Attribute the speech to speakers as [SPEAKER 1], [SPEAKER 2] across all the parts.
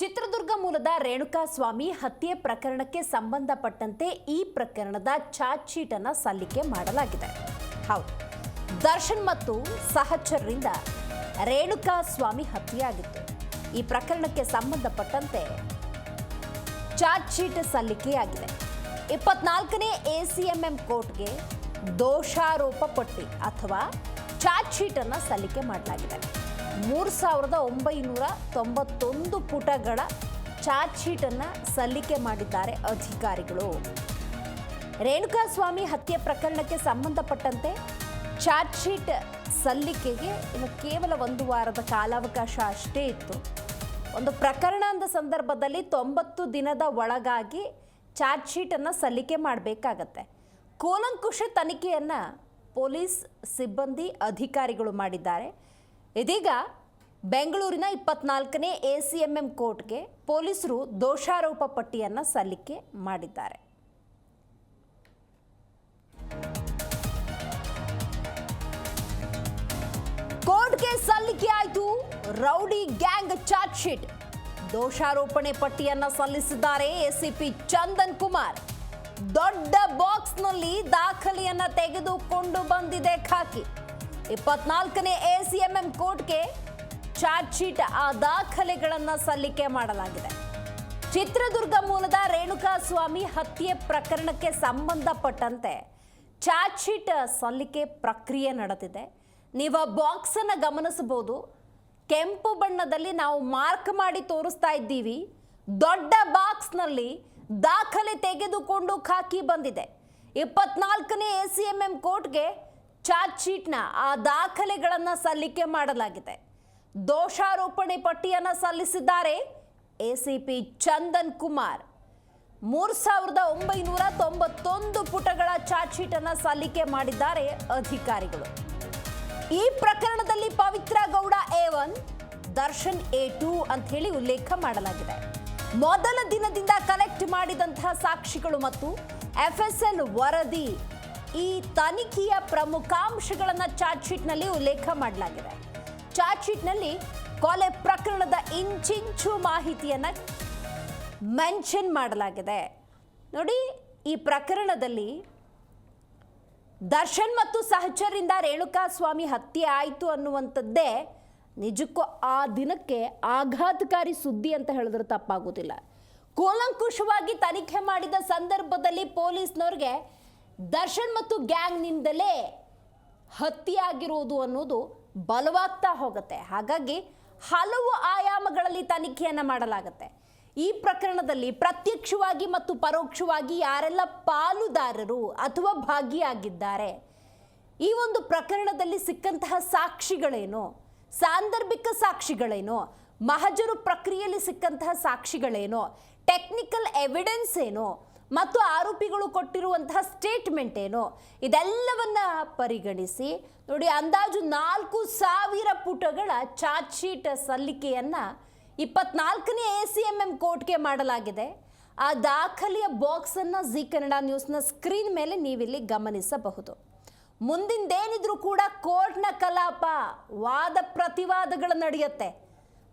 [SPEAKER 1] ಚಿತ್ರದುರ್ಗ ಮೂಲದ ರೇಣುಕಾ ಸ್ವಾಮಿ ಹತ್ಯೆ ಪ್ರಕರಣಕ್ಕೆ ಸಂಬಂಧಪಟ್ಟಂತೆ ಈ ಪ್ರಕರಣದ ಚಾರ್ಜ್ ಶೀಟ್ ಅನ್ನ ಸಲ್ಲಿಕೆ ಮಾಡಲಾಗಿದೆ. ಹೌದು. ದರ್ಶನ್ ಮತ್ತು ಸಹಚರರಿಂದ ರೇಣುಕಾ ಸ್ವಾಮಿ ಹತ್ಯೆಯಾಗಿತ್ತು. ಈ ಪ್ರಕರಣಕ್ಕೆ ಸಂಬಂಧಪಟ್ಟಂತೆ ಚಾರ್ಜ್ ಶೀಟ್ ಸಲ್ಲಿಕೆಯಾಗಿದೆ. ಇಪ್ಪತ್ನಾಲ್ಕನೇ ಎಸಿಎಂಎಂ ಕೋರ್ಟ್ಗೆ ದೋಷಾರೋಪ ಪಟ್ಟಿ ಅಥವಾ ಚಾರ್ಜ್ ಶೀಟ್ ಅನ್ನ ಸಲ್ಲಿಕೆ ಮಾಡಲಾಗಿದೆ. ಮೂರು ಸಾವಿರದ ಒಂಬೈನೂರ ತೊಂಬತ್ತೊಂದು ಪುಟಗಳ ಚಾರ್ಜ್ ಶೀಟನ್ನು ಸಲ್ಲಿಕೆ ಮಾಡಿದ್ದಾರೆ ಅಧಿಕಾರಿಗಳು. ರೇಣುಕಾಸ್ವಾಮಿ ಹತ್ಯೆ ಪ್ರಕರಣಕ್ಕೆ ಸಂಬಂಧಪಟ್ಟಂತೆ ಚಾರ್ಜ್ ಶೀಟ್ ಸಲ್ಲಿಕೆಗೆ ಇನ್ನು ಕೇವಲ ಒಂದು ವಾರದ ಕಾಲಾವಕಾಶ ಅಷ್ಟೇ ಇತ್ತು. ಒಂದು ಪ್ರಕರಣ ಅಂದ ಸಂದರ್ಭದಲ್ಲಿ ತೊಂಬತ್ತು ದಿನದ ಒಳಗಾಗಿ ಚಾರ್ಜ್ ಶೀಟನ್ನು ಸಲ್ಲಿಕೆ ಮಾಡಬೇಕಾಗತ್ತೆ. ಕೂಲಂಕುಷ ತನಿಖೆಯನ್ನು ಪೊಲೀಸ್ ಸಿಬ್ಬಂದಿ ಅಧಿಕಾರಿಗಳು ಮಾಡಿದ್ದಾರೆ. ಇದೀಗ ಬೆಂಗಳೂರಿನ ಇಪ್ಪತ್ನಾಲ್ಕನೇ ಎ ಸಿ ಎಂ ಎಂ ಕೋರ್ಟ್ಗೆ ಪೊಲೀಸರು ದೋಷಾರೋಪ ಪಟ್ಟಿಯನ್ನು ಸಲ್ಲಿಕೆ ಮಾಡಿದ್ದಾರೆ. ಕೋರ್ಟ್ಗೆ ಸಲ್ಲಿಕೆಯಾಯಿತು ರೌಡಿ ಗ್ಯಾಂಗ್ ಚಾರ್ಜ್ ಶೀಟ್. ದೋಷಾರೋಪಣೆ ಪಟ್ಟಿಯನ್ನು ಸಲ್ಲಿಸಿದ್ದಾರೆ ಎಸಿಪಿ ಚಂದನ್ ಕುಮಾರ್. ದೊಡ್ಡ ಬಾಕ್ಸ್ನಲ್ಲಿ ದಾಖಲೆಯನ್ನ ತೆಗೆದುಕೊಂಡು ಬಂದಿದೆ ಖಾಕಿ. ಇಪ್ಪತ್ನಾಲ್ಕನೇ ಎಸಿಎಂಎಂ ಕೋರ್ಟ್ಗೆ ಚಾರ್ಜ್ ಆ ದಾಖಲೆಗಳನ್ನು ಸಲ್ಲಿಕೆ ಮಾಡಲಾಗಿದೆ. ಚಿತ್ರದುರ್ಗ ಮೂಲದ ರೇಣುಕಾ ಸ್ವಾಮಿ ಹತ್ಯೆ ಪ್ರಕರಣಕ್ಕೆ ಸಂಬಂಧಪಟ್ಟಂತೆ ಚಾರ್ಜ್ ಸಲ್ಲಿಕೆ ಪ್ರಕ್ರಿಯೆ ನಡೆದಿದೆ. ನೀವು ಆ ಬಾಕ್ಸ್ ಅನ್ನ ಗಮನಿಸಬಹುದು. ಕೆಂಪು ಬಣ್ಣದಲ್ಲಿ ನಾವು ಮಾರ್ಕ್ ಮಾಡಿ ತೋರಿಸ್ತಾ ಇದ್ದೀವಿ. ದೊಡ್ಡ ಬಾಕ್ಸ್ನಲ್ಲಿ ದಾಖಲೆ ತೆಗೆದುಕೊಂಡು ಖಾಕಿ ಬಂದಿದೆ. ಇಪ್ಪತ್ನಾಲ್ಕನೇ ಎ ಸಿ ಎಂ ಎಂ ಕೋರ್ಟ್ಗೆ ಚಾರ್ಜ್ ಶೀಟ್ನ ಆ ದಾಖಲೆಗಳನ್ನು ಸಲ್ಲಿಕೆ ಮಾಡಲಾಗಿದೆ. ದೋಷಾರೋಪಣೆ ಪಟ್ಟಿಯನ್ನು ಸಲ್ಲಿಸಿದ್ದಾರೆ ಎಸಿಪಿ ಚಂದನ್ ಕುಮಾರ್. ಮೂರು ಸಾವಿರದ ಒಂಬೈನೂರ ತೊಂಬತ್ತೊಂದು ಪುಟಗಳ ಚಾರ್ಜ್ ಶೀಟನ್ನು ಸಲ್ಲಿಕೆ ಮಾಡಿದ್ದಾರೆ ಅಧಿಕಾರಿಗಳು. ಈ ಪ್ರಕರಣದಲ್ಲಿ Pavithra Gowda A one, Darshan A two ಅಂತ ಹೇಳಿ ಉಲ್ಲೇಖ ಮಾಡಲಾಗಿದೆ. ಮೊದಲ ದಿನದಿಂದ ಕಲೆಕ್ಟ್ ಮಾಡಿದಂತಹ ಸಾಕ್ಷಿಗಳು ಮತ್ತು ಎಫ್ಎಸ್ಎಲ್ ವರದಿ ಈ ತನಿಖೆಯ ಪ್ರಮುಖಾಂಶಗಳನ್ನು ಚಾರ್ಜ್ ಶೀಟ್ನಲ್ಲಿ ಉಲ್ಲೇಖ ಮಾಡಲಾಗಿದೆ. ಚಾರ್ಜ್ ಶೀಟ್ನಲ್ಲಿ ಕೊಲೆ ಪ್ರಕರಣದ ಇಂಚಿಂಚು ಮಾಹಿತಿಯನ್ನು ಮೆನ್ಷನ್ ಮಾಡಲಾಗಿದೆ. ನೋಡಿ, ಈ ಪ್ರಕರಣದಲ್ಲಿ ದರ್ಶನ್ ಮತ್ತು ಸಹಚರಿಂದ ರೇಣುಕಾ ಸ್ವಾಮಿ ಹತ್ಯೆ ಆಯಿತು ಅನ್ನುವಂಥದ್ದೇ ನಿಜಕ್ಕೂ ಆ ದಿನಕ್ಕೆ ಆಘಾತಕಾರಿ ಸುದ್ದಿ ಅಂತ ಹೇಳಿದ್ರೆ ತಪ್ಪಾಗೋದಿಲ್ಲ ಕೂಲಂಕುಷವಾಗಿ ತನಿಖೆ ಮಾಡಿದ ಸಂದರ್ಭದಲ್ಲಿ ಪೊಲೀಸ್ನವ್ರಿಗೆ ದರ್ಶನ್ ಮತ್ತು ಗ್ಯಾಂಗ್ನಿಂದಲೇ ಹತ್ಯೆಯಾಗಿರುವುದು ಅನ್ನೋದು ಬಲವಾಗ್ತಾ ಹೋಗುತ್ತೆ. ಹಾಗಾಗಿ ಹಲವು ಆಯಾಮಗಳಲ್ಲಿ ತನಿಖೆಯನ್ನು ಮಾಡಲಾಗುತ್ತೆ. ಈ ಪ್ರಕರಣದಲ್ಲಿ ಪ್ರತ್ಯಕ್ಷವಾಗಿ ಮತ್ತು ಪರೋಕ್ಷವಾಗಿ ಯಾರೆಲ್ಲ ಪಾಲುದಾರರು ಅಥವಾ ಭಾಗಿಯಾಗಿದ್ದಾರೆ, ಈ ಒಂದು ಪ್ರಕರಣದಲ್ಲಿ ಸಿಕ್ಕಂತಹ ಸಾಕ್ಷಿಗಳೇನು? ಸಾಂದರ್ಭಿಕ ಸಾಕ್ಷಿಗಳೇನು? ಮಹಜರು ಪ್ರಕ್ರಿಯೆಯಲ್ಲಿ ಸಿಕ್ಕಂತಹ ಸಾಕ್ಷಿಗಳೇನು? ಟೆಕ್ನಿಕಲ್ ಎವಿಡೆನ್ಸ್ ಏನು? ಮತ್ತು ಆರೋಪಿಗಳು ಕೊಟ್ಟಿರುವಂತಹ ಸ್ಟೇಟ್ಮೆಂಟ್ ಏನು? ಇದೆಲ್ಲವನ್ನ ಪರಿಗಣಿಸಿ. ನೋಡಿ, ಅಂದಾಜು ನಾಲ್ಕು ಸಾವಿರ ಪುಟಗಳ ಚಾರ್ಜ್ ಶೀಟ್ ಸಲ್ಲಿಕೆಯನ್ನ ಇಪ್ಪತ್ನಾಲ್ಕನೇ ಎ ಸಿ ಎಂ ಎಂ ಕೋರ್ಟ್ಗೆ ಮಾಡಲಾಗಿದೆ. ಆ ದಾಖಲೆಯ ಬಾಕ್ಸನ್ನು ಜಿ ಕನ್ನಡ ನ್ಯೂಸ್ನ ಸ್ಕ್ರೀನ್ ಮೇಲೆ ನೀವಿಲ್ಲಿ ಗಮನಿಸಬಹುದು. ಮುಂದಿಂದೇನಿದ್ರೂ ಕೂಡ ಕೋರ್ಟ್ನ ಕಲಾಪ, ವಾದ ಪ್ರತಿವಾದಗಳು ನಡೆಯುತ್ತೆ.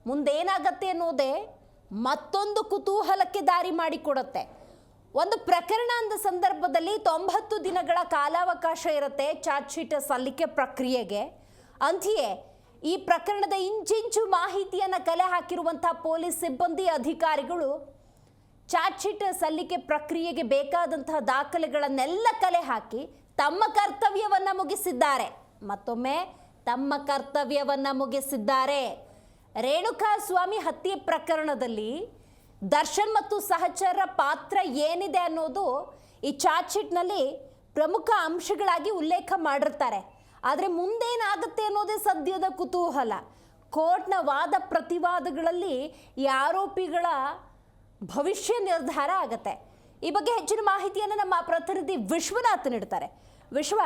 [SPEAKER 1] ಮುಂದೇನಾಗತ್ತೆ ಅನ್ನೋದೇ ಮತ್ತೊಂದು ಕುತೂಹಲಕ್ಕೆ ದಾರಿ ಮಾಡಿಕೊಡುತ್ತೆ. ಒಂದು ಪ್ರಕರಣ ಅಂದ ಸಂದರ್ಭದಲ್ಲಿ ತೊಂಬತ್ತು ದಿನಗಳ ಕಾಲಾವಕಾಶ ಇರುತ್ತೆ ಚಾರ್ಜ್ ಶೀಟ್ ಸಲ್ಲಿಕೆ ಪ್ರಕ್ರಿಯೆಗೆ. ಅಂತೆಯೇ, ಈ ಪ್ರಕರಣದ ಇಂಚಿಂಚು ಮಾಹಿತಿಯನ್ನು ಕಲೆ ಹಾಕಿರುವಂತಹ ಪೊಲೀಸ್ ಸಿಬ್ಬಂದಿ ಅಧಿಕಾರಿಗಳು ಚಾರ್ಜ್ ಶೀಟ್ ಸಲ್ಲಿಕೆ ಪ್ರಕ್ರಿಯೆಗೆ ಬೇಕಾದಂತಹ ದಾಖಲೆಗಳನ್ನೆಲ್ಲ ಕಲೆ ಹಾಕಿ ತಮ್ಮ ಕರ್ತವ್ಯವನ್ನು ಮುಗಿಸಿದ್ದಾರೆ. ಮತ್ತೊಮ್ಮೆ, ತಮ್ಮ ಕರ್ತವ್ಯವನ್ನು ಮುಗಿಸಿದ್ದಾರೆ. ರೇಣುಕಾ ಸ್ವಾಮಿ ಹತ್ಯೆ ಪ್ರಕರಣದಲ್ಲಿ ದರ್ಶನ್ ಮತ್ತು ಸಹಚರ ಪಾತ್ರ ಏನಿದೆ ಅನ್ನೋದು ಈ ಚಾರ್ಜ್ ಶೀಟ್ನಲ್ಲಿ ಪ್ರಮುಖ ಅಂಶಗಳಾಗಿ ಉಲ್ಲೇಖ ಮಾಡಿರ್ತಾರೆ. ಆದರೆ ಮುಂದೇನಾಗುತ್ತೆ ಅನ್ನೋದೇ ಸದ್ಯದ ಕುತೂಹಲ. ಕೋರ್ಟ್ನ ವಾದ ಪ್ರತಿವಾದಗಳಲ್ಲಿ ಈ ಆರೋಪಿಗಳ ಭವಿಷ್ಯ ನಿರ್ಧಾರ ಆಗುತ್ತೆ. ಈ ಬಗ್ಗೆ ಹೆಚ್ಚಿನ ಮಾಹಿತಿಯನ್ನು ನಮ್ಮ ಪ್ರತಿನಿಧಿ ವಿಶ್ವನಾಥ್ ನೀಡ್ತಾರೆ. ವಿಶ್ವ,